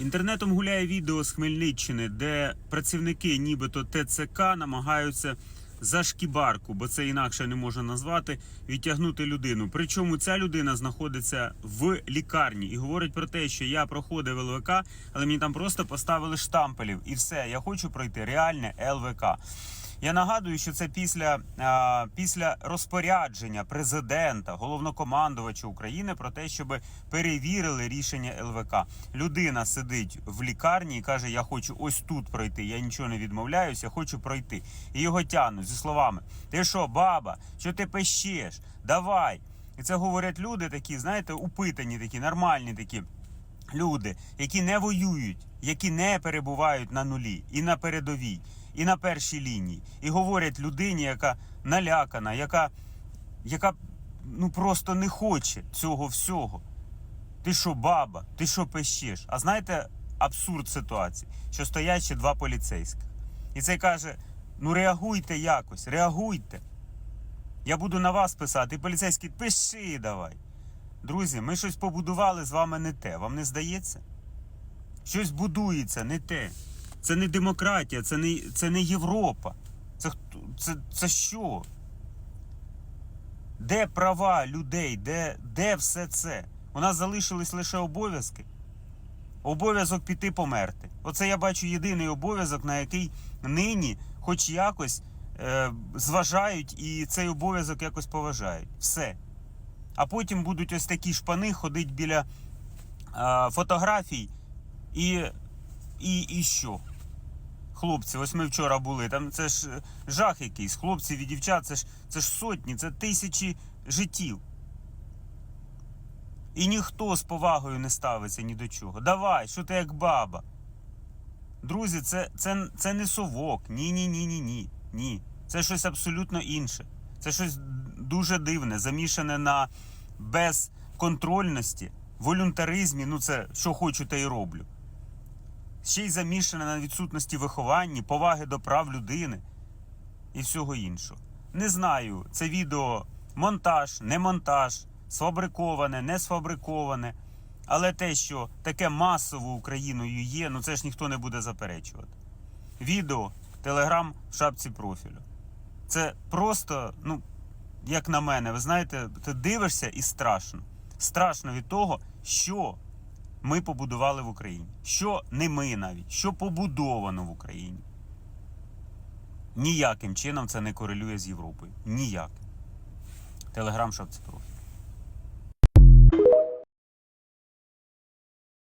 Інтернетом гуляє відео з Хмельниччини, де працівники нібито ТЦК намагаються за шкібарку, бо це інакше не можна назвати, відтягнути людину. Причому ця людина знаходиться в лікарні і говорить про те, що я проходив ЛВК, але мені там просто поставили штампелів, і все. Я хочу пройти реальне ЛВК. Я нагадую, що це після, після розпорядження президента, головнокомандувача України про те, щоб перевірили рішення ЛВК. Людина сидить в лікарні і каже: Я хочу ось тут пройти. Я нічого не відмовляюсь, я хочу пройти. І його тягнуть зі словами: Ти що, баба, що ти пещеш? Давай. І це говорять люди такі, знаєте, упитані, такі, нормальні такі люди, які не воюють, які не перебувають на нулі і на передовій, і на першій лінії, і говорять людині, яка налякана, яка, яка ну просто не хоче цього всього. Ти що, баба, ти що пещеш? А знаєте абсурд ситуації, що стоять ще два поліцейських. І цей каже: ну реагуйте якось, реагуйте. Я буду на вас писати. І поліцейський, пиши давай. Друзі, ми щось побудували з вами не те. Вам не здається? Щось будується не те. Це не демократія, це не, це не Європа. Це, це, це що? Де права людей? Де, де все це? У нас залишились лише обов'язки. Обов'язок піти померти. Оце я бачу єдиний обов'язок, на який нині, хоч якось, е, зважають і цей обов'язок якось поважають. Все. А потім будуть ось такі шпани ходити біля е, фотографій і, і, і що? Хлопці, ось ми вчора були. Там це ж е, жах якийсь. Хлопців і дівчат, це ж, це ж сотні, це тисячі життів. І ніхто з повагою не ставиться ні до чого. Давай, що ти як баба. Друзі, це, це, це не совок. Ні, ні, ні, ні, ні. Ні. Це щось абсолютно інше. Це щось дуже дивне, замішане на безконтрольності, волюнтаризмі. Ну, це що хочу, те й роблю. Ще й замішане на відсутності виховання, поваги до прав людини і всього іншого. Не знаю, це відео монтаж, не монтаж, сфабриковане, не сфабриковане. Але те, що таке масово Україною є, ну це ж ніхто не буде заперечувати. Відео, телеграм в шапці профілю. Це просто, ну, як на мене, ви знаєте, ти дивишся і страшно. Страшно від того, що ми побудували в Україні. Що не ми навіть, що побудовано в Україні. Ніяким чином це не корелює з Європою. Ніяким. Телеграм шапці профілю.